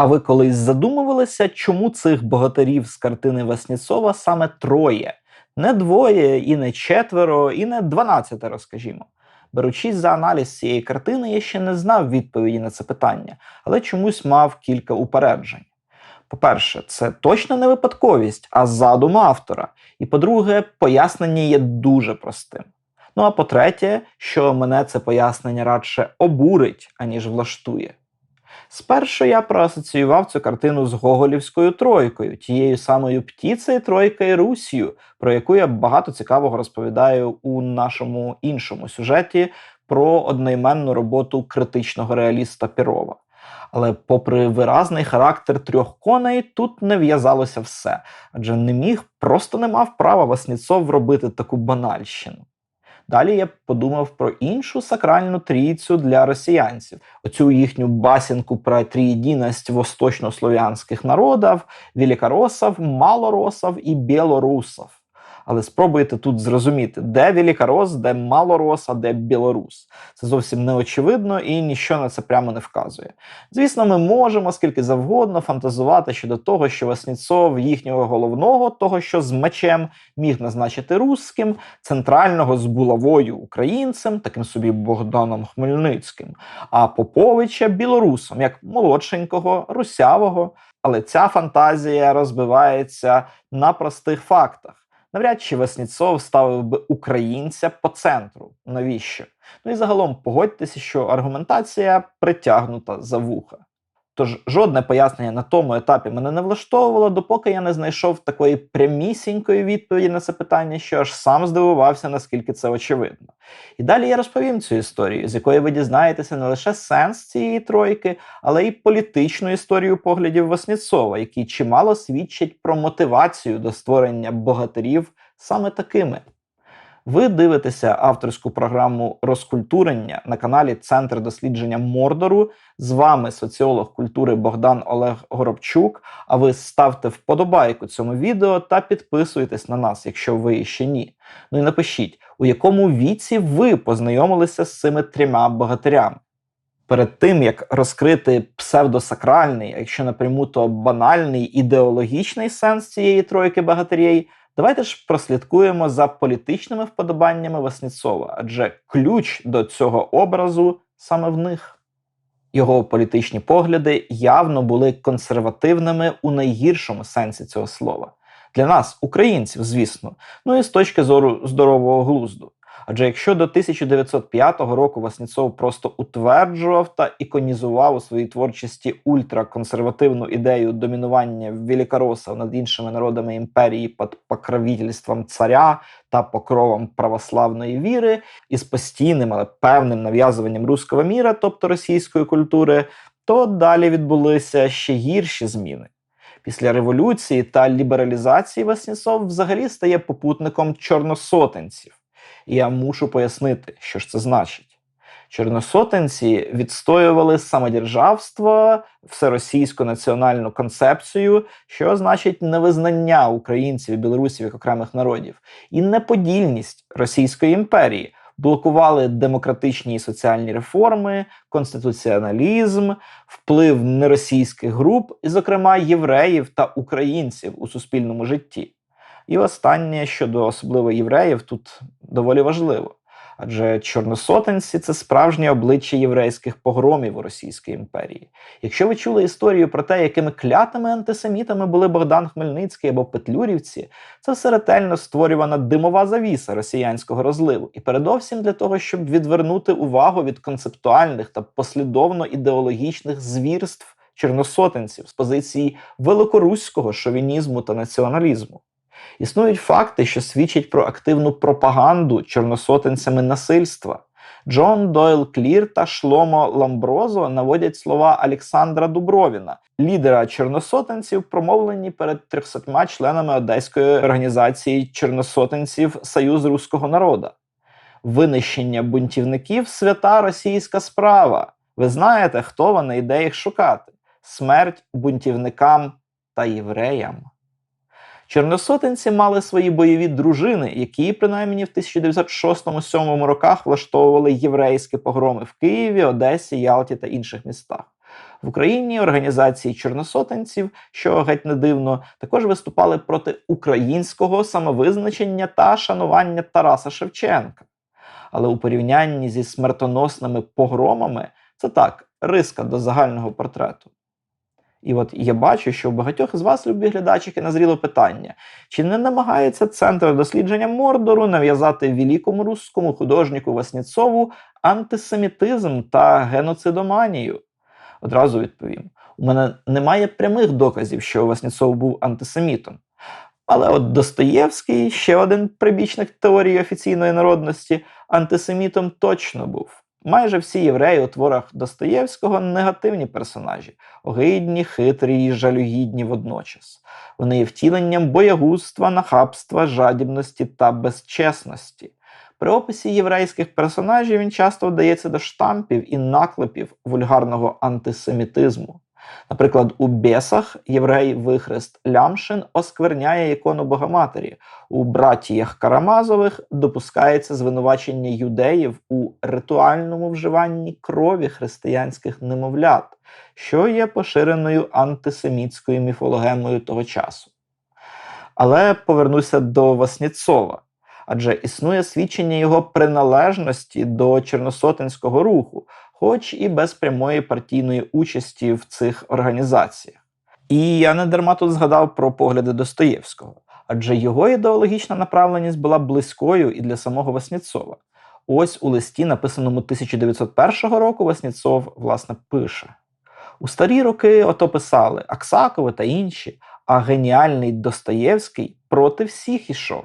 А ви колись задумувалися, чому цих богатирів з картини Васніцова саме троє? Не двоє, і не четверо, і не дванадцятеро, скажімо. Беручись за аналіз цієї картини, я ще не знав відповіді на це питання, але чомусь мав кілька упереджень. По-перше, це точно не випадковість, а задум автора. І по-друге, пояснення є дуже простим. Ну а по-третє, що мене це пояснення радше обурить, аніж влаштує. Спершу я проасоціював цю картину з Гоголівською тройкою, тією самою птіцею тройкою Русію, про яку я багато цікавого розповідаю у нашому іншому сюжеті про одноіменну роботу критичного реаліста Пірова. Але, попри виразний характер трьох коней, тут не в'язалося все, адже не міг, просто не мав права Васніцов робити таку банальщину. Далі я подумав про іншу сакральну трійцю для росіянців, оцю їхню басінку про триєдиність восточнослов'янських народів, великоросів, малоросів і білорусів. Але спробуйте тут зрозуміти, де великорос, де малорос, а де білорус. Це зовсім не очевидно і ніщо на це прямо не вказує. Звісно, ми можемо скільки завгодно фантазувати щодо того, що Васніцов їхнього головного, того, що з мечем міг назначити русським, центрального з булавою українцем, таким собі Богданом Хмельницьким, а Поповича білорусом, як молодшенького, русявого. Але ця фантазія розбивається на простих фактах. Навряд чи Веснєцов ставив би українця по центру. Навіщо? Ну і загалом погодьтеся, що аргументація притягнута за вуха. Тож жодне пояснення на тому етапі мене не влаштовувало, допоки я не знайшов такої прямісінької відповіді на це питання, що аж сам здивувався, наскільки це очевидно. І далі я розповім цю історію, з якої ви дізнаєтеся не лише сенс цієї тройки, але й політичну історію поглядів Васніцова, які чимало свідчать про мотивацію до створення богатирів саме такими. Ви дивитеся авторську програму розкультурення на каналі Центр дослідження Мордору. З вами соціолог культури Богдан Олег Горобчук. А ви ставте вподобайку цьому відео та підписуйтесь на нас, якщо ви ще ні. Ну і напишіть, у якому віці ви познайомилися з цими трьома богатирями. Перед тим як розкрити псевдосакральний, а якщо напряму, то банальний ідеологічний сенс цієї тройки богатирєй, Давайте ж прослідкуємо за політичними вподобаннями Васніцова, адже ключ до цього образу саме в них. Його політичні погляди явно були консервативними у найгіршому сенсі цього слова. Для нас, українців, звісно, ну і з точки зору здорового глузду. Адже якщо до 1905 року Васніцов просто утверджував та іконізував у своїй творчості ультраконсервативну ідею домінування великоросів над іншими народами імперії під покровительством царя та покровом православної віри, із постійним, але певним нав'язуванням руського міра, тобто російської культури, то далі відбулися ще гірші зміни. Після революції та лібералізації Васніцов взагалі стає попутником чорносотенців. І я мушу пояснити, що ж це значить. Чорносотенці відстоювали самодержавство, всеросійську національну концепцію, що значить невизнання українців і білорусів як окремих народів, і неподільність Російської імперії. Блокували демократичні і соціальні реформи, конституціоналізм, вплив неросійських груп, і, зокрема, євреїв та українців у суспільному житті. І останнє щодо особливо євреїв тут доволі важливо. Адже чорносотенці це справжнє обличчя єврейських погромів у Російській імперії. Якщо ви чули історію про те, якими клятими антисемітами були Богдан Хмельницький або Петлюрівці, це все ретельно створювана димова завіса росіянського розливу, і передовсім для того, щоб відвернути увагу від концептуальних та послідовно ідеологічних звірств чорносотенців з позиції великоруського шовінізму та націоналізму. Існують факти, що свідчать про активну пропаганду чорносотенцями насильства. Джон Дойл Клір та Шломо Ламброзо наводять слова Олександра Дубровіна, лідера чорносотенців, промовлені перед 300 членами одеської організації чорносотенців Союз Руського народа. Винищення бунтівників свята російська справа. Ви знаєте, хто вони йде їх шукати? Смерть бунтівникам та євреям. Чорносотенці мали свої бойові дружини, які принаймні в 1906-1907 роках влаштовували єврейські погроми в Києві, Одесі, Ялті та інших містах. В Україні організації чорносотенців, що геть не дивно, також виступали проти українського самовизначення та шанування Тараса Шевченка. Але у порівнянні зі смертоносними погромами це так, риска до загального портрету. І от я бачу, що у багатьох з вас, любі глядачики, назріло питання: чи не намагається центр дослідження Мордору нав'язати великому русскому художнику Васніцову антисемітизм та геноцидоманію? Одразу відповім: у мене немає прямих доказів, що Васніцов був антисемітом. Але от Достоєвський, ще один прибічник теорії офіційної народності, антисемітом точно був. Майже всі євреї у творах Достоєвського негативні персонажі, огидні, хитрі і жалюгідні водночас. Вони є втіленням боягузтва, нахабства, жадібності та безчесності. При описі єврейських персонажів він часто вдається до штампів і наклепів вульгарного антисемітизму. Наприклад, у Бесах єврей Вихрест Лямшин оскверняє ікону Богоматері. У братіях Карамазових допускається звинувачення юдеїв у ритуальному вживанні крові християнських немовлят, що є поширеною антисемітською міфологемою того часу. Але повернуся до Васніцова. Адже існує свідчення його приналежності до Чорносотенського руху, хоч і без прямої партійної участі в цих організаціях. І я не дарма тут згадав про погляди Достоєвського, адже його ідеологічна направленість була близькою і для самого Васніцова. Ось у листі, написаному 1901 року, Васніцов власне пише: у старі роки ото писали Аксакови та інші, а геніальний Достоєвський проти всіх ішов.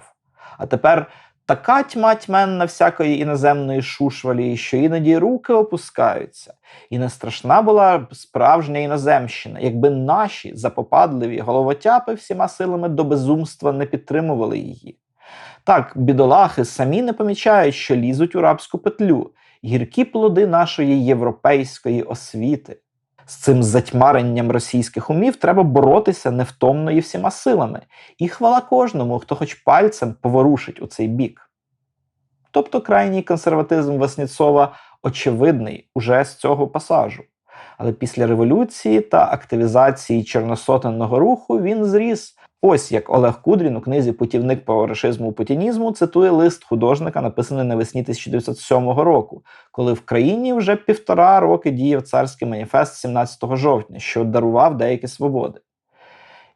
А тепер така тьма тьменна всякої іноземної шушвалі, що іноді руки опускаються. І не страшна була справжня іноземщина, якби наші запопадливі головотяпи всіма силами до безумства не підтримували її. Так, бідолахи самі не помічають, що лізуть у рабську петлю, гіркі плоди нашої європейської освіти. З цим затьмаренням російських умів треба боротися невтомно і всіма силами, і хвала кожному, хто хоч пальцем поворушить у цей бік. Тобто крайній консерватизм Васніцова очевидний уже з цього пасажу. Але після революції та активізації чорносотенного руху він зріс. Ось як Олег Кудрін у книзі Путівник по рашизму путінізму цитує лист художника, написаний навесні 1907 року, коли в країні вже півтора роки діяв царський маніфест 17 жовтня, що дарував деякі свободи.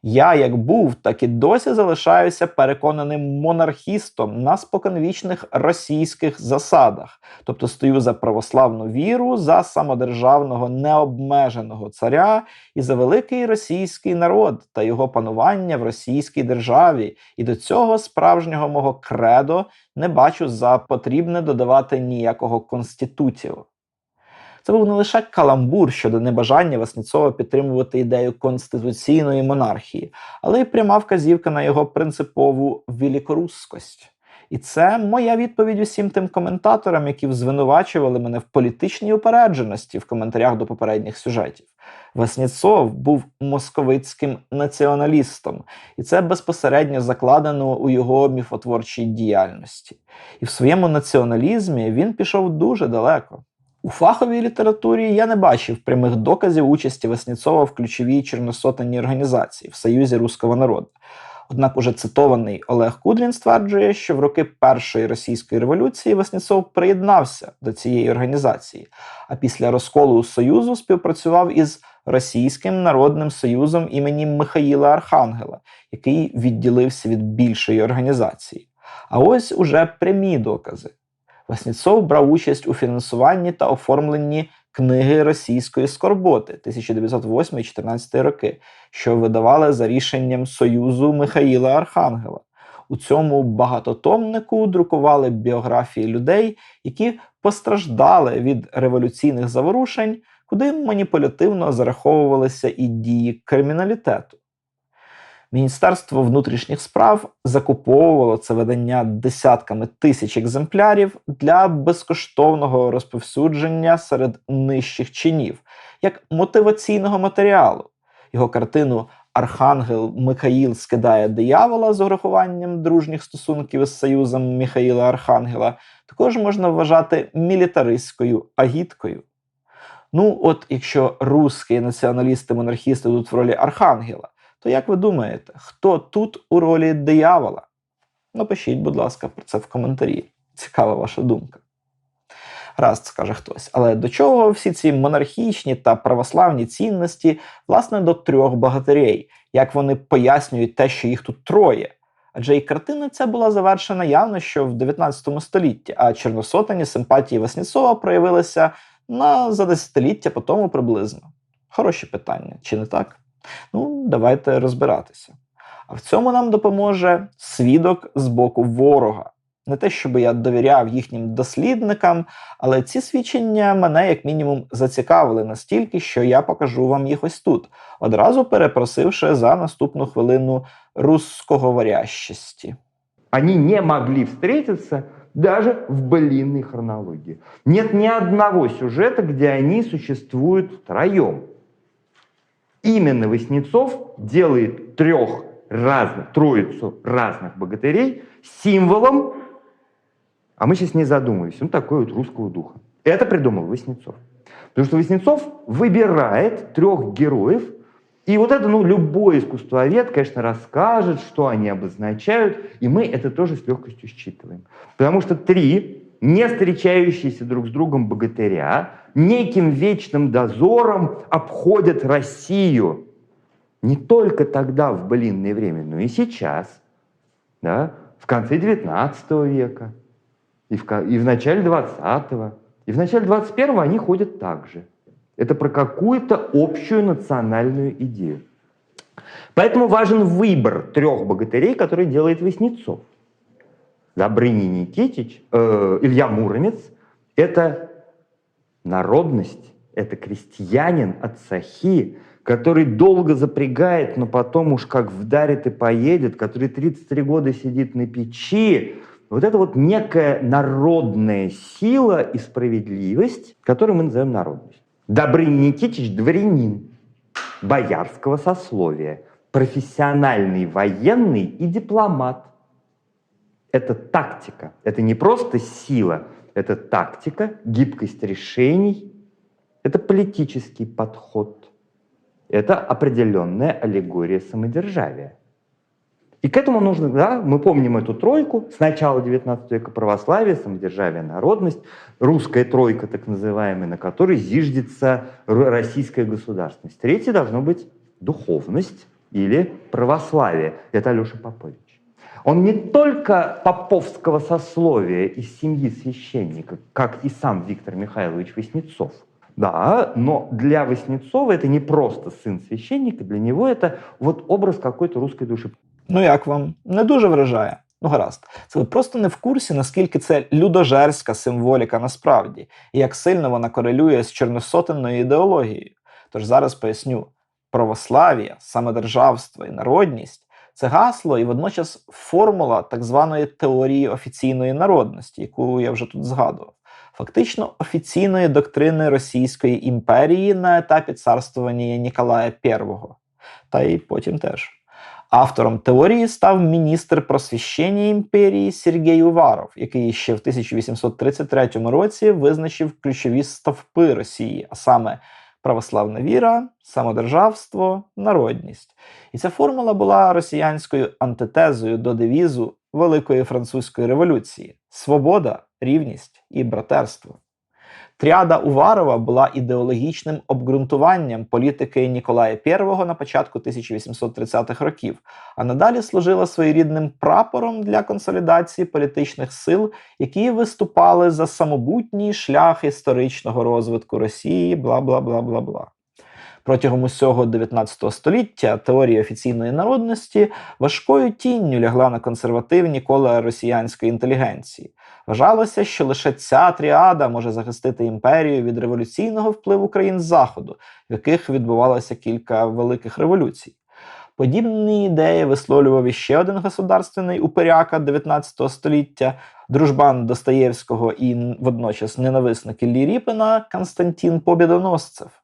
Я, як був, так і досі залишаюся переконаним монархістом на споконвічних російських засадах, тобто стою за православну віру, за самодержавного необмеженого царя і за великий російський народ та його панування в російській державі, і до цього справжнього мого кредо не бачу за потрібне додавати ніякого конституцію. Це був не лише каламбур щодо небажання Васніцова підтримувати ідею конституційної монархії, але й пряма вказівка на його принципову великорусскость. І це моя відповідь усім тим коментаторам, які звинувачували мене в політичній упередженості в коментарях до попередніх сюжетів. Васніцов був московицьким націоналістом, і це безпосередньо закладено у його міфотворчій діяльності. І в своєму націоналізмі він пішов дуже далеко. У фаховій літературі я не бачив прямих доказів участі Васніцова в ключовій чорносотенній організації в Союзі Руського народу. Однак уже цитований Олег Кудрін стверджує, що в роки Першої російської революції Васніцов приєднався до цієї організації, а після розколу Союзу співпрацював із Російським народним союзом імені Михаїла Архангела, який відділився від більшої організації. А ось уже прямі докази. Васніцов брав участь у фінансуванні та оформленні книги російської скорботи 1908-14 роки, що видавали за рішенням Союзу Михаїла Архангела. У цьому багатотомнику друкували біографії людей, які постраждали від революційних заворушень, куди маніпулятивно зараховувалися і дії криміналітету. Міністерство внутрішніх справ закуповувало це видання десятками тисяч екземплярів для безкоштовного розповсюдження серед нижчих чинів, як мотиваційного матеріалу. Його картину Архангел Михаїл скидає диявола з урахуванням дружніх стосунків із Союзом Михаїла Архангела також можна вважати мілітаристською агіткою. Ну, от якщо русські націоналісти-монархісти тут в ролі архангела, то як ви думаєте, хто тут у ролі диявола? Напишіть, будь ласка, про це в коментарі. Цікава ваша думка. Раз, скаже хтось. Але до чого всі ці монархічні та православні цінності, власне, до трьох богатирей, як вони пояснюють те, що їх тут троє? Адже і картина ця була завершена явно що в 19 столітті, а чорносотані симпатії Васнєцова проявилися на за десятиліття по тому приблизно. Хороші питання, чи не так? Ну, давайте розбиратися. А в цьому нам допоможе свідок з боку ворога. Не те, щоб я довіряв їхнім дослідникам, але ці свідчення мене, як мінімум, зацікавили настільки, що я покажу вам їх ось тут, одразу перепросивши за наступну хвилину русскоговорящості. Они не могли встретиться даже в былинной хронологии. Нет ни одного сюжета, где они существуют втроем. Именно Васнецов делает трех разных, троицу разных богатырей символом, а мы сейчас не задумываемся, ну такой вот русского духа. Это придумал Васнецов. Потому что Васнецов выбирает трех героев, и вот это, ну, любой искусствовед, конечно, расскажет, что они обозначают, и мы это тоже с легкостью считываем. Потому что три не встречающиеся друг с другом богатыря неким вечным дозором обходят Россию. Не только тогда, в былинное время, но и сейчас, да, в конце XIX века, и в, и в начале 20-го, и в начале 21-го они ходят так же. Это про какую-то общую национальную идею. Поэтому важен выбор трех богатырей, который делает Васнецов. Добрыня Никитич, э, Илья Муромец – это народность, это крестьянин от Сахи, который долго запрягает, но потом уж как вдарит и поедет, который 33 года сидит на печи. Вот это вот некая народная сила и справедливость, которую мы называем народностью. Добрыня Никитич – дворянин боярского сословия, профессиональный военный и дипломат. Это тактика, это не просто сила, это тактика, гибкость решений, это политический подход, это определенная аллегория самодержавия. И к этому нужно, да, мы помним эту тройку с начала 19 века православие, самодержавие, народность, русская тройка так называемая, на которой зиждется российская государственность. Третье должно быть духовность или православие. Это Алеша Попович. Он не только поповского сословия из семьи священника, как и сам Виктор Михайлович Васнецов. Да, но для Васнецова это не просто сын священника, для него это вот образ какой-то русской души. Ну як вам? Не дуже вражає. Ну гаразд, це ви просто не в курсі, наскільки це людожерська символіка насправді, і як сильно вона корелює з чорносотенною ідеологією. Тож зараз поясню: православ'я, самодержавство і народність це гасло і водночас формула так званої теорії офіційної народності, яку я вже тут згадував. Фактично офіційної доктрини Російської імперії на етапі царствування Ніколая І, та й потім теж. Автором теорії став міністр просвіщення імперії Сергій Уваров, який ще в 1833 році визначив ключові стовпи Росії, а саме православна віра, самодержавство, народність. І ця формула була росіянською антитезою до девізу Великої французької революції: свобода, рівність і братерство. Тріада Уварова була ідеологічним обґрунтуванням політики Ніколая І на початку 1830-х років, а надалі служила своєрідним прапором для консолідації політичних сил, які виступали за самобутній шлях історичного розвитку Росії, бла бла бла бла бла. Протягом усього 19 століття теорія офіційної народності важкою тінню лягла на консервативні кола росіянської інтелігенції. Вважалося, що лише ця тріада може захистити імперію від революційного впливу країн Заходу, в яких відбувалося кілька великих революцій. Подібні ідеї висловлював іще один государственний упиряка 19 століття, дружбан Достоєвського і водночас ненависник Іллі Ріпина Константин Побєдоносцев.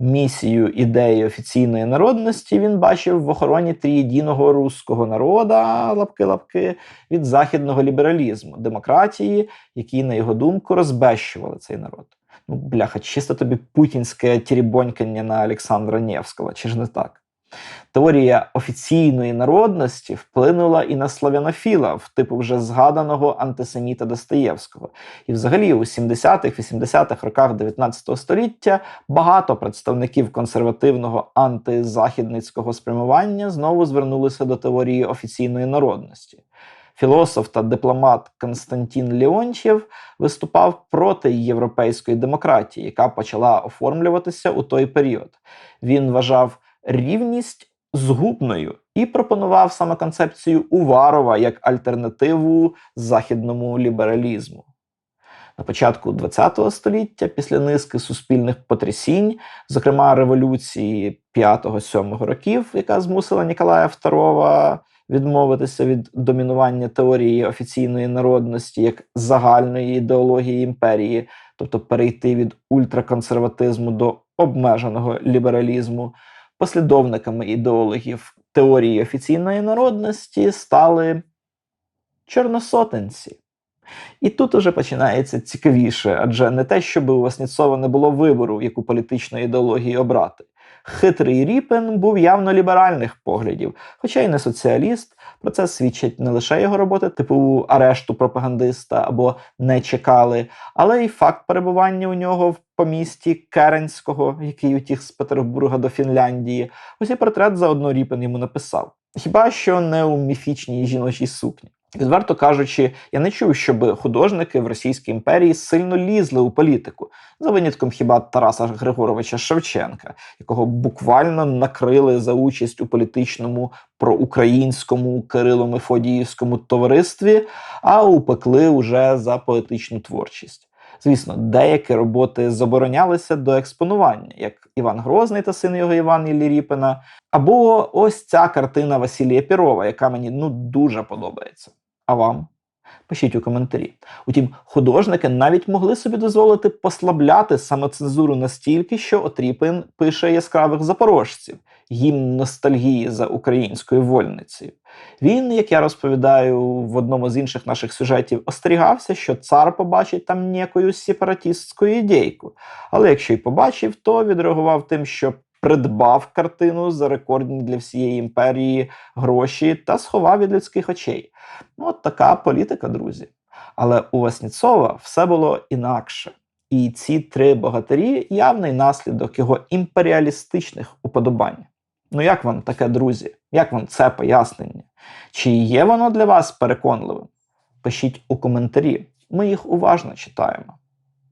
Місію ідеї офіційної народності він бачив в охороні трієдиного руського народа, лапки-лапки, від західного лібералізму, демократії, які, на його думку, розбещували цей народ. Ну, бляха, чисто тобі путінське тірібонькання на Олександра Невського, чи ж не так? Теорія офіційної народності вплинула і на славянофіла, в типу вже згаданого антисеміта Достоєвського. І взагалі у 70-х, 80-х роках 19 століття багато представників консервативного антизахідницького спрямування знову звернулися до теорії офіційної народності. Філософ та дипломат Константин Леонтьєв виступав проти європейської демократії, яка почала оформлюватися у той період. Він вважав рівність згубною і пропонував саме концепцію Уварова як альтернативу західному лібералізму. На початку ХХ століття, після низки суспільних потрясінь, зокрема революції 5-7 років, яка змусила Ніколая II відмовитися від домінування теорії офіційної народності як загальної ідеології імперії, тобто перейти від ультраконсерватизму до обмеженого лібералізму, послідовниками ідеологів теорії офіційної народності стали чорносотенці. І тут уже починається цікавіше, адже не те, щоб у Васніцова не було вибору, яку політичну ідеологію обрати. Хитрий Ріпен був явно ліберальних поглядів, хоча й не соціаліст. Про це свідчать не лише його роботи, типу арешту пропагандиста або не чекали, але й факт перебування у нього в помісті Керенського, який утік з Петербурга до Фінляндії. Ось і портрет заодно Ріпен йому написав. Хіба що не у міфічній жіночій сукні. Відверто кажучи, я не чув, щоб художники в Російській імперії сильно лізли у політику, за винятком хіба Тараса Григоровича Шевченка, якого буквально накрили за участь у політичному проукраїнському Кирило-Мефодіївському товаристві, а упекли уже за поетичну творчість. Звісно, деякі роботи заборонялися до експонування, як Іван Грозний та син його Іван Іллі Ріпина, або ось ця картина Василія Пірова, яка мені ну дуже подобається. А вам? Пишіть у коментарі. Утім, художники навіть могли собі дозволити послабляти самоцензуру настільки, що Отріпин пише яскравих запорожців, гімн ностальгії за українською вольницею. Він, як я розповідаю в одному з інших наших сюжетів, остерігався, що цар побачить там ніякою сепаратистську ідейку. Але якщо й побачив, то відреагував тим, що придбав картину за рекордні для всієї імперії гроші та сховав від людських очей. Ну, от така політика, друзі. Але у Васніцова все було інакше. І ці три богатирі явний наслідок його імперіалістичних уподобань. Ну, як вам таке, друзі? Як вам це пояснення? Чи є воно для вас переконливим? Пишіть у коментарі, ми їх уважно читаємо.